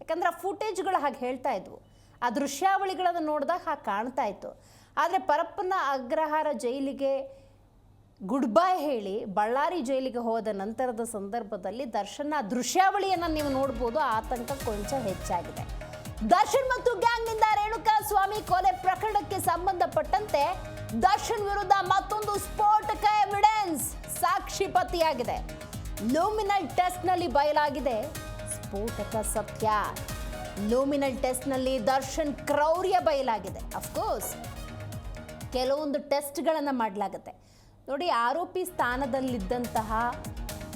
[SPEAKER 1] ಯಾಕಂದ್ರೆ ಆ ಫುಟೇಜ್ಗಳು ಹಾಗೆ ಹೇಳ್ತಾ ಇದ್ವು. ಆ ದೃಶ್ಯಾವಳಿಗಳನ್ನು ನೋಡಿದಾಗ ಹಾಗೆ ಕಾಣ್ತಾ ಇತ್ತು. ಆದರೆ ಪರಪ್ಪನ ಅಗ್ರಹಾರ ಜೈಲಿಗೆ ಗುಡ್ ಬೈ ಹೇಳಿ ಬಳ್ಳಾರಿ ಜೈಲಿಗೆ ಹೋದ ನಂತರದ ಸಂದರ್ಭದಲ್ಲಿ ದರ್ಶನ್ ದೃಶ್ಯಾವಳಿಯನ್ನು ನೀವು ನೋಡ್ಬೋದು. ಆತಂಕ ಕೊಂಚ ಹೆಚ್ಚಾಗಿದೆ. ದರ್ಶನ್ ಮತ್ತು ಗ್ಯಾಂಗ್ನಿಂದ ರೇಣುಕಾ ಸ್ವಾಮಿ ಕೊಲೆ ಪ್ರಕರಣಕ್ಕೆ ಸಂಬಂಧಪಟ್ಟಂತೆ ದರ್ಶನ್ ವಿರುದ್ಧ ಮತ್ತೊಂದು ಸ್ಫೋಟಕ ಎವಿಡೆನ್ಸ್ ಸಾಕ್ಷಿ ಪತ್ತೆಯಾಗಿದೆ. ಲೂಮಿನಲ್ ಟೆಸ್ಟ್ನಲ್ಲಿ ಬಯಲಾಗಿದೆ ಸ್ಫೋಟಕ ಸತ್ಯ. ಲೂಮಿನಲ್ ಟೆಸ್ಟ್ನಲ್ಲಿ ದರ್ಶನ್ ಕ್ರೌರ್ಯ ಬಯಲಾಗಿದೆ. ಅಫ್ಕೋರ್ಸ್ ಕೆಲವೊಂದು ಟೆಸ್ಟ್ಗಳನ್ನು ಮಾಡಲಾಗುತ್ತೆ. ನೋಡಿ, ಆರೋಪಿ ಸ್ಥಾನದಲ್ಲಿದ್ದಂತಹ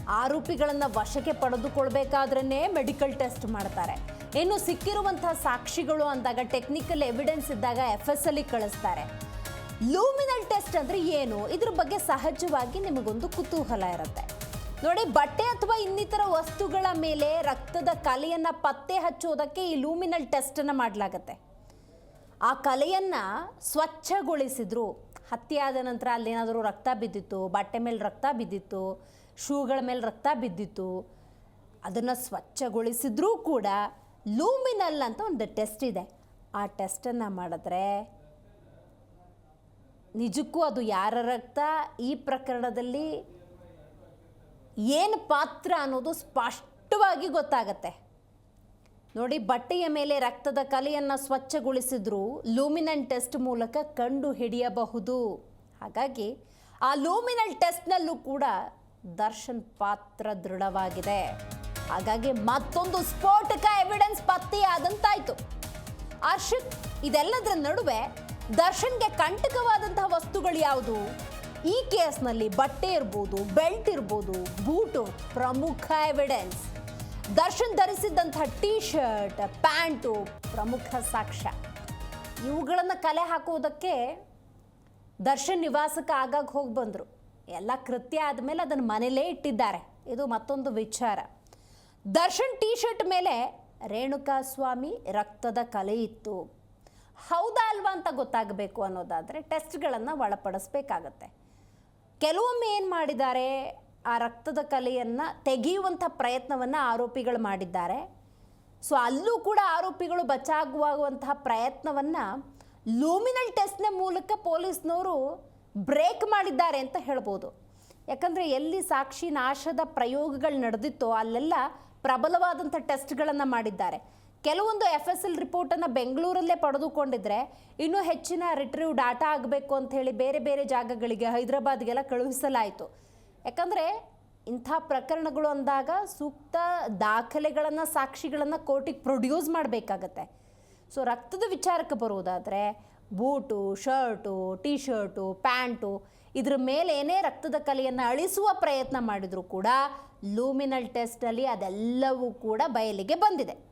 [SPEAKER 1] ಆರೋಪಿಗಳನ್ನು ವಶಕ್ಕೆ ಪಡೆದುಕೊಳ್ಬೇಕಾದ್ರೇ ಮೆಡಿಕಲ್ ಟೆಸ್ಟ್ ಮಾಡ್ತಾರೆ. ಇನ್ನು ಸಿಕ್ಕಿರುವಂತಹ ಸಾಕ್ಷಿಗಳು ಅಂದಾಗ ಟೆಕ್ನಿಕಲ್ ಎವಿಡೆನ್ಸ್ ಇದ್ದಾಗ ಎಫ್ ಎಸ್ ಅಲ್ಲಿ ಕಳಿಸ್ತಾರೆ. ಲೂಮಿನಲ್ ಟೆಸ್ಟ್ ಅಂದ್ರೆ ಏನು? ಇದ್ರ ಬಗ್ಗೆ ಸಹಜವಾಗಿ ನಿಮಗೊಂದು ಕುತೂಹಲ ಇರುತ್ತೆ. ನೋಡಿ, ಬಟ್ಟೆ ಅಥವಾ ಇನ್ನಿತರ ವಸ್ತುಗಳ ಮೇಲೆ ರಕ್ತದ ಕಲೆಯನ್ನ ಪತ್ತೆ ಹಚ್ಚೋದಕ್ಕೆ ಈ ಲೂಮಿನಲ್ ಟೆಸ್ಟ್ ಅನ್ನ ಮಾಡಲಾಗತ್ತೆ. ಆ ಕಲೆಯನ್ನ ಸ್ವಚ್ಛಗೊಳಿಸಿದ್ರು. ಹತ್ಯೆ ಆದ ನಂತರ ಅಲ್ಲೇನಾದರೂ ರಕ್ತ ಬಿದ್ದಿತ್ತು, ಬಟ್ಟೆ ಮೇಲೆ ರಕ್ತ ಬಿದ್ದಿತ್ತು, ಶೂಗಳ ಮೇಲೆ ರಕ್ತ ಬಿದ್ದಿತ್ತು, ಅದನ್ನು ಸ್ವಚ್ಛಗೊಳಿಸಿದ್ರೂ ಕೂಡ ಲೂಮಿನಲ್ ಅಂತ ಒಂದು ಟೆಸ್ಟ್ ಇದೆ. ಆ ಟೆಸ್ಟನ್ನು ಮಾಡಿದ್ರೆ ನಿಜಕ್ಕೂ ಅದು ಯಾರ ರಕ್ತ? ಈ ಪ್ರಕರಣದಲ್ಲಿ ಏನು ಪಾತ್ರ ಅನ್ನೋದು ಸ್ಪಷ್ಟವಾಗಿ ಗೊತ್ತಾಗತ್ತೆ. ನೋಡಿ, ಬಟ್ಟೆಯ ಮೇಲೆ ರಕ್ತದ ಕಲೆಯನ್ನು ಸ್ವಚ್ಛಗೊಳಿಸಿದ್ರು ಲೂಮಿನಲ್ ಟೆಸ್ಟ್ ಮೂಲಕ ಕಂಡು ಹಿಡಿಯಬಹುದು. ಹಾಗಾಗಿ ಆ ಲೂಮಿನಲ್ ಟೆಸ್ಟ್ನಲ್ಲೂ ಕೂಡ ದರ್ಶನ್ ಪಾತ್ರ ದೃಢವಾಗಿದೆ. ಹಾಗಾಗಿ ಮತ್ತೊಂದು ಸ್ಫೋಟಕ ಎವಿಡೆನ್ಸ್ ಪತ್ತೆಯಾದಂತಾಯಿತು. ಅರ್ಷಿತ್, ಇದೆಲ್ಲದರ ನಡುವೆ ದರ್ಶನ್ಗೆ ಕಂಟಕವಾದಂತಹ ವಸ್ತುಗಳು ಯಾವುದು? ಈ ಕೇಸ್ನಲ್ಲಿ ಬಟ್ಟೆ ಇರ್ಬೋದು, ಬೆಲ್ಟ್ ಇರ್ಬೋದು, ಬೂಟು ಪ್ರಮುಖ ಎವಿಡೆನ್ಸ್ ದರ್ಶನ್ ಧರಿಸಿದ್ದಂತಹ ಟೀ ಶರ್ಟ್ ಪ್ಯಾಂಟು, ಪ್ರಮುಖ ಸಾಕ್ಷ್ಯ. ಇವುಗಳನ್ನು ಕಲೆ ಹಾಕುವುದಕ್ಕೆ ದರ್ಶನ್ ನಿವಾಸಕ್ಕೆ ಆಗಾಗ ಹೋಗಿ ಬಂದರು. ಎಲ್ಲ ಕೃತ್ಯ ಆದಮೇಲೆ ಅದನ್ನು ಮನೇಲೇ ಇಟ್ಟಿದ್ದಾರೆ. ಇದು ಮತ್ತೊಂದು ವಿಚಾರ. ದರ್ಶನ್ ಟೀ ಶರ್ಟ್ ಮೇಲೆ ರೇಣುಕಾ ಸ್ವಾಮಿ ರಕ್ತದ ಕಲೆ ಇತ್ತು. ಹೌದಾ ಅಲ್ವಾ ಅಂತ ಗೊತ್ತಾಗಬೇಕು ಅನ್ನೋದಾದರೆ ಟೆಸ್ಟ್ಗಳನ್ನು ಒಳಪಡಿಸ್ಬೇಕಾಗತ್ತೆ. ಕೆಲವೊಮ್ಮೆ ಏನು ಮಾಡಿದ್ದಾರೆ? ಆ ರಕ್ತದ ಕಲೆಯನ್ನು ತೆಗೆಯುವಂಥ ಪ್ರಯತ್ನವನ್ನು ಆರೋಪಿಗಳು ಮಾಡಿದ್ದಾರೆ. ಸೊ ಅಲ್ಲೂ ಕೂಡ ಆರೋಪಿಗಳು ಬಚಾಗುವಂತಹ ಪ್ರಯತ್ನವನ್ನು ಲೂಮಿನಲ್ ಟೆಸ್ಟ್ನ ಮೂಲಕ ಪೊಲೀಸ್ನವರು ಬ್ರೇಕ್ ಮಾಡಿದ್ದಾರೆ ಅಂತ ಹೇಳ್ಬೋದು. ಯಾಕಂದರೆ ಎಲ್ಲಿ ಸಾಕ್ಷಿ ನಾಶದ ಪ್ರಯೋಗಗಳು ನಡೆದಿತ್ತೋ ಅಲ್ಲೆಲ್ಲ ಪ್ರಬಲವಾದಂಥ ಟೆಸ್ಟ್ಗಳನ್ನು ಮಾಡಿದ್ದಾರೆ. ಕೆಲವೊಂದು ಎಫ್ ಎಸ್ ಎಲ್ ರಿಪೋರ್ಟನ್ನು ಬೆಂಗಳೂರಲ್ಲೇ ಪಡೆದುಕೊಂಡಿದ್ರೆ ಇನ್ನೂ ಹೆಚ್ಚಿನ ರಿಟ್ರೀವ್ ಡಾಟಾ ಆಗಬೇಕು ಅಂಥೇಳಿ ಬೇರೆ ಬೇರೆ ಜಾಗಗಳಿಗೆ ಹೈದರಾಬಾದ್ಗೆಲ್ಲ ಕಳುಹಿಸಲಾಯಿತು. ಯಾಕಂದರೆ ಇಂಥ ಪ್ರಕರಣಗಳು ಅಂದಾಗ ಸೂಕ್ತ ದಾಖಲೆಗಳನ್ನು, ಸಾಕ್ಷಿಗಳನ್ನು ಕೋರ್ಟಿಗೆ ಪ್ರೊಡ್ಯೂಸ್ ಮಾಡಬೇಕಾಗತ್ತೆ. ಸೊ, ರಕ್ತದ ವಿಚಾರಕ್ಕೆ ಬರುವುದಾದರೆ boot, shirt T shirt pant, ಇದ್ರ ಮೇಲೆ ಏನೇ ರಕ್ತದ ಕಲೆಯನ್ನು ಅಳಿಸುವ ಪ್ರಯತ್ನ ಮಾಡಿದರೂ ಕೂಡ ಲೂಮಿನಲ್ ಟೆಸ್ಟಲ್ಲಿ ಅದೆಲ್ಲವೂ ಕೂಡ ಬಯಲಿಗೆ ಬಂದಿದೆ.